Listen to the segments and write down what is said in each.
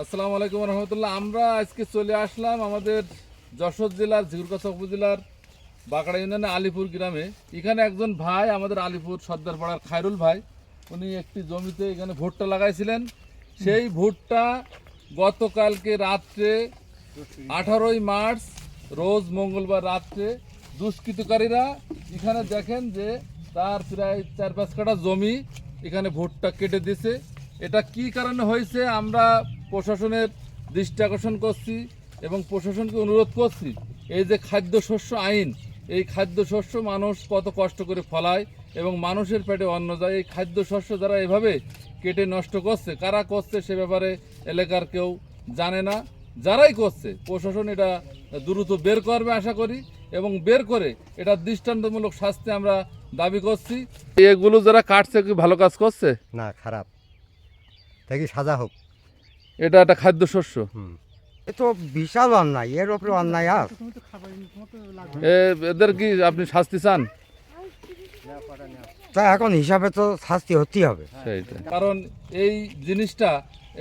আসসালামু আলাইকুম রহমতুল্লাহ। আমরা আজকে চলে আসলাম আমাদের যশোর জেলার ঝিগুরকাছা উপজেলার বাঁকড়া ইউনিয়নে আলিপুর গ্রামে। এখানে একজন ভাই, আমাদের আলিপুর সর্দার পাড়ার খায়রুল ভাই, উনি একটি জমিতে এখানে ভুট্টা লাগাইছিলেন। সেই ভুট্টা গতকালকে রাত্রে আঠারোই মার্চ, রোজ মঙ্গলবার রাত্রে দুষ্কৃতকারীরা এখানে দেখেন যে তার প্রায় চার পাঁচ কাঠা জমি এখানে ভোটটা কেটে দিছে। এটা কি কারণে হয়েছে? আমরা প্রশাসনের দৃষ্টি আকর্ষণ করছি এবং প্রশাসনকে অনুরোধ করছি এই যে খাদ্যশস্য আইন এই খাদ্যশস্য মানুষ কত কষ্ট করে ফলায় এবং মানুষের পেটে অন্ন যায় এই খাদ্যশস্য যারা এভাবে কেটে নষ্ট করছে কারা করছে সে ব্যাপারে এলাকার কেউ জানে না। যারাই করছে প্রশাসন এটা দ্রুত বের করবে আশা করি এবং বের করে এটা দৃষ্টান্তমূলক শাস্তি আমরা দাবি করছি। এগুলো যারা কাটছে কি ভালো কাজ করছে? না খারাপ। দেখি সাজা হোক? এটা একটা খাদ্যশস্য। হুম। এ তো বিশাল অন্যায় এর ওপরে অন্যায় আর। এদের কি আপনি শাস্তি চান? তা এখন হিসাবে তো শাস্তি হতেই হবে। সেইটা কারণ এই জিনিসটা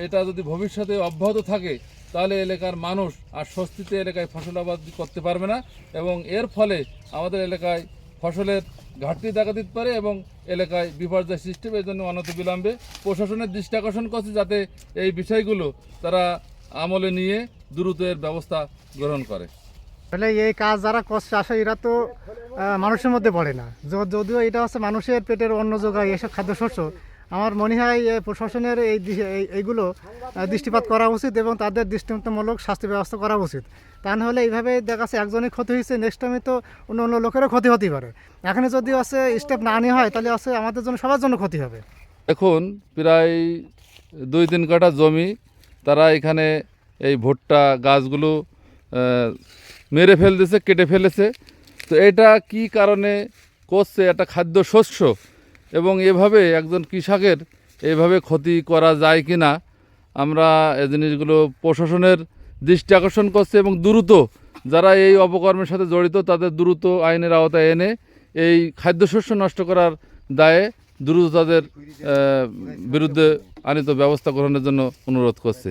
এটা যদি ভবিষ্যতে অব্যাহত থাকে তাহলে এলাকার মানুষ আর স্বস্তিতে এলাকায় ফসল আবাদ করতে পারবে না। এবং এর ফলে আমাদের এলাকায় ফসলের ঘাটতি দেখা দিতে পারে এবং এলাকায় বিপর্যয় সৃষ্টি হবে এই জন্য অনত বিলম্বে প্রশাসনের দৃষ্টি আকর্ষণ করছে যাতে এই বিষয়গুলো তারা আমলে নিয়ে দ্রুত এর ব্যবস্থা গ্রহণ করে। তাহলে এই কাজ যারা করছে, আসলে এরা তো মানুষের মধ্যে পড়ে না। যদিও এটা হচ্ছে মানুষের পেটের অন্য যোগায় এসব খাদ্যশস্য আমার মনে হয় প্রশাসনের এই এইগুলো দৃষ্টিপাত করা উচিত এবং তাদের দৃষ্টান্তমূলক শাস্তি ব্যবস্থা করা উচিত। তা নাহলে এইভাবে দেখা যাচ্ছে একজনের ক্ষতি হয়েছে নেক্সট টাইমে তো অন্য অন্য লোকেরও ক্ষতি হতেই পারে। এখানে যদি আছে স্টেপ না নেওয়া হয়, তাহলে আছে আমাদের জন্য, সবার জন্য ক্ষতি হবে। এখন প্রায় দুই তিন কাঠা জমি তারা এখানে এই ভুট্টা গাছগুলো মেরে ফেলতেছে, কেটে ফেলেছে। তো এটা কি কারণে করছে? একটা খাদ্য শস্য? এবং এভাবে একজন কৃষকের এভাবে ক্ষতি করা যায় কি না আমরা এই জিনিসগুলো প্রশাসনের দৃষ্টি আকর্ষণ করছে এবং দ্রুত যারা এই অপকর্মের সাথে জড়িত, তাদের দ্রুত আইনের আওতায় এনে এই খাদ্যশস্য নষ্ট করার দায়ে দ্রুত তাদের বিরুদ্ধে আনিত ব্যবস্থা গ্রহণের জন্য অনুরোধ করছে।